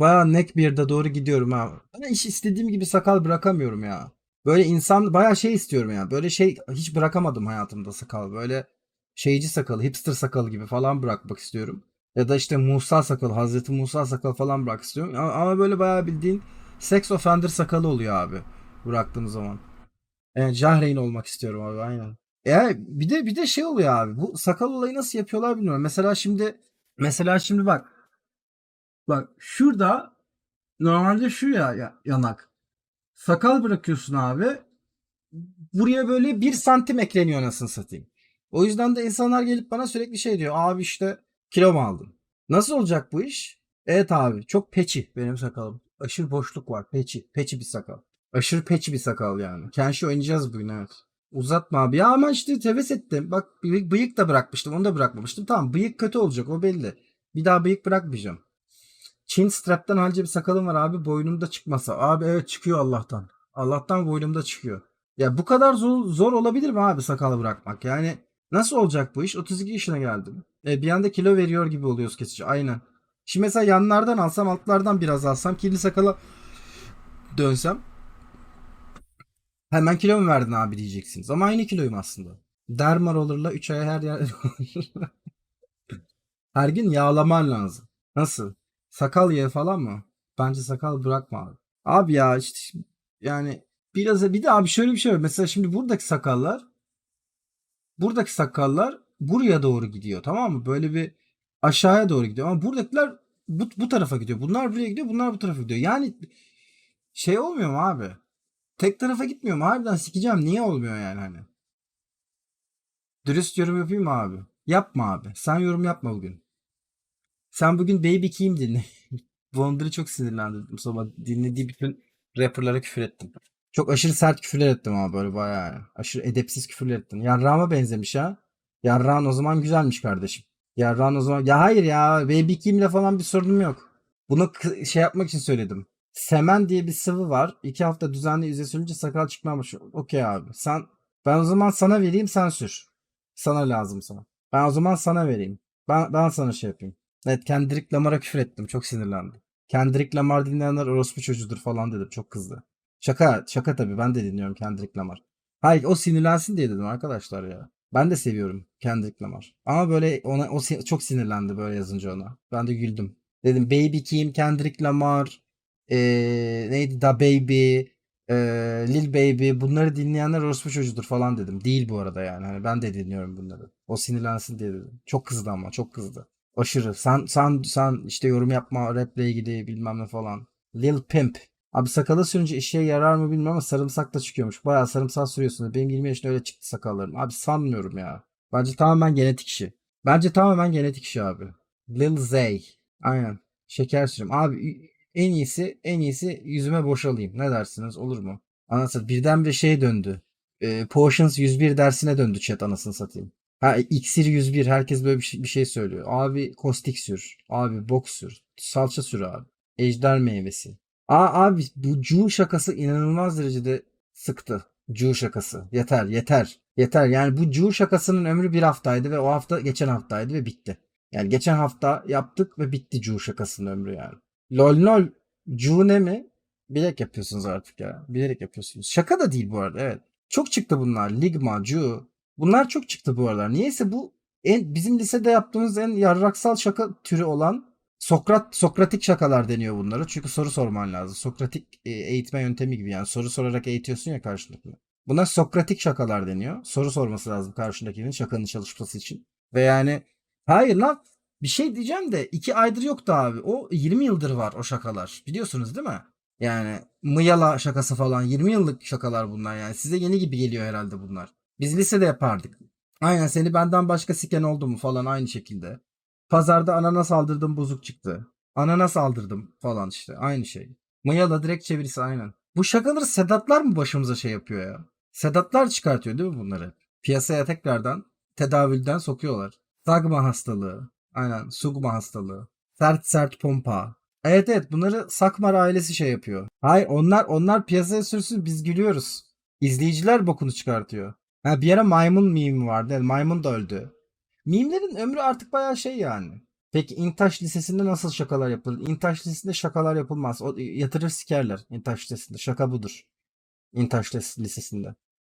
bayağı neck beard'a doğru gidiyorum ha. Ben hiç istediğim gibi sakal bırakamıyorum ya. Böyle insan bayağı şey istiyorum ya. Böyle şey hiç bırakamadım hayatımda sakal. Böyle şeyci sakalı, hipster sakalı gibi falan bırakmak istiyorum. Ya da işte Musa sakalı, Hazreti Musa sakalı falan bırak istiyorum. Ama, böyle bayağı bildiğin sex offender sakalı oluyor abi. Bıraktığım zaman. Yani Jahreyn olmak istiyorum abi aynen. Ya bir de bir de şey oluyor abi. Bu sakal olayı nasıl yapıyorlar bilmiyorum. Mesela şimdi mesela şimdi bak. Bak şurada normalde şu ya, ya yanak. Sakal bırakıyorsun abi. Buraya böyle bir santim ekleniyor anasını satayım. O yüzden de insanlar gelip bana sürekli şey diyor. Abi işte kilo mu aldın? Nasıl olacak bu iş? Evet abi çok peçi benim sakalım. Aşırı boşluk var. Peçi. Peçi bir sakal. Aşırı peçi bir sakal yani. Kenshi oynayacağız bugün evet. Uzatma abi. Ya ama işte heves ettim. Bak bıyık da bırakmıştım. Onu da bırakmamıştım. Tamam bıyık kötü olacak o belli. Bir daha bıyık bırakmayacağım. Chin strap'ten halce bir sakalım var abi boynumda çıkmasa. Abi evet çıkıyor Allah'tan. Allah'tan boynumda çıkıyor. Ya bu kadar zor, zor olabilir mi abi sakalı bırakmak? Yani nasıl olacak bu iş? 32 yaşına geldim. E, bir anda kilo veriyor gibi oluyoruz kesici. Aynen. Şimdi mesela yanlardan alsam altlardan biraz alsam kirli sakala dönsem hemen kilo mu verdin abi diyeceksiniz. Ama aynı kiloyum aslında. Derma roller'la 3 aya her yer her gün yağlaman lazım. Nasıl? Sakal ye falan mı? Bence sakal bırakma abi. Abi ya işte yani biraz bir de abi şöyle bir şey var. Mesela şimdi buradaki sakallar buradaki sakallar buraya doğru gidiyor tamam mı? Böyle bir aşağıya doğru gidiyor ama buradakiler bu, bu tarafa gidiyor. Bunlar buraya gidiyor, bunlar bu tarafa gidiyor. Yani şey olmuyor mu abi? Tek tarafa gitmiyor mu? Harbiden sikeceğim. Niye olmuyor yani hani? Dürüst yorum yapayım mı abi? Yapma abi. Sen yorum yapma bugün. Sen bugün Baby Kim dinle. Wonder'ı çok sinirlendirdim sabah. Dinlediği bütün rapperlara küfür ettim. Çok aşırı sert küfürler ettim ama böyle bayağı. yani. Aşırı edepsiz küfürler ettim. Yarrağıma benzemiş ha. Yarrağın o zaman güzelmiş kardeşim. Yarrağın o zaman... Ya hayır ya. Baby Kim'le falan bir sorunum yok. Bunu şey yapmak için söyledim. Semen diye bir sıvı var. İki hafta düzenli yüze sürünce sakal çıkmaya başlıyor. Okey abi. Sen ben o zaman sana vereyim sen sür. Sana lazım sana. Ben o zaman sana vereyim. Ben, ben sana şey yapayım. Evet Kendrick Lamar'a küfür ettim. Çok sinirlendim. Kendrick Lamar dinleyenler orospu çocuğudur falan dedim. Çok kızdı. Şaka şaka tabii ben de dinliyorum Kendrick Lamar. Hayır o sinirlensin diye dedim arkadaşlar ya. Ben de seviyorum Kendrick Lamar. Ama böyle ona o si- çok sinirlendi böyle yazınca ona. Ben de güldüm. Dedim Baby Kim, Kendrick Lamar, ee, neydi Da Baby, ee, Lil Baby bunları dinleyenler orospu çocuğudur falan dedim. Değil bu arada yani. Hani ben de dinliyorum bunları. O sinirlensin diye dedim. Çok kızdı ama çok kızdı. Aşırı. Sen sen sen işte yorum yapma raple ilgili bilmem ne falan. Lil Pimp. Abi sakala sürünce işe yarar mı bilmiyorum ama sarımsak da çıkıyormuş. Bayağı sarımsak sürüyorsunuz. Benim 20 yaşında öyle çıktı sakallarım. Abi sanmıyorum ya. Bence tamamen genetik işi. Bence tamamen genetik işi abi. Lil Zay. Aynen. Şeker sürüm. Abi en iyisi en iyisi yüzüme boşalayım. Ne dersiniz? Olur mu? Anasını birdenbire şey döndü. Ee, Potions 101 dersine döndü chat anasını satayım. Ha iksir 101 herkes böyle bir şey, bir şey söylüyor. Abi kostik sür. Abi bok sür. Salça sür abi. Ejder meyvesi. Aa abi bu cu şakası inanılmaz derecede sıktı. Cu şakası. Yeter yeter. Yeter. Yani bu cu şakasının ömrü bir haftaydı ve o hafta geçen haftaydı ve bitti. Yani geçen hafta yaptık ve bitti cu şakasının ömrü yani. Lol lol cu ne mi? Bilerek yapıyorsunuz artık ya. Bilerek yapıyorsunuz. Şaka da değil bu arada evet. Çok çıktı bunlar. Ligma, cu. Bunlar çok çıktı bu aralar. Niyeyse bu en, bizim lisede yaptığımız en yarraksal şaka türü olan Sokrat Sokratik şakalar deniyor bunlara. Çünkü soru sorman lazım. Sokratik e, eğitme yöntemi gibi yani soru sorarak eğitiyorsun ya karşındakini. Buna Sokratik şakalar deniyor. Soru sorması lazım karşındakinin şakanın çalışması için. Ve yani hayır lan bir şey diyeceğim de iki aydır yoktu abi. O 20 yıldır var o şakalar. Biliyorsunuz değil mi? Yani Mıyala şakası falan 20 yıllık şakalar bunlar yani. Size yeni gibi geliyor herhalde bunlar. Biz lisede yapardık. Aynen seni benden başka siken oldu mu falan aynı şekilde. Pazarda ananas aldırdım bozuk çıktı. Ananas aldırdım falan işte aynı şey. Mıyala direkt çevirisi aynen. Bu şakaları Sedatlar mı başımıza şey yapıyor ya? Sedatlar çıkartıyor değil mi bunları? Piyasaya tekrardan tedavülden sokuyorlar. Sagma hastalığı. Aynen sugma hastalığı. Sert sert pompa. Evet evet bunları Sakmar ailesi şey yapıyor. Hayır onlar onlar piyasaya sürsün biz gülüyoruz. İzleyiciler bokunu çıkartıyor. Ha bir ara maymun meme vardı. Yani maymun da öldü. Mimlerin ömrü artık bayağı şey yani. Peki İntaş Lisesi'nde nasıl şakalar yapılır? İntaş Lisesi'nde şakalar yapılmaz. O, yatırır sikerler İntaş Lisesi'nde. Şaka budur. İntaş Lisesi'nde.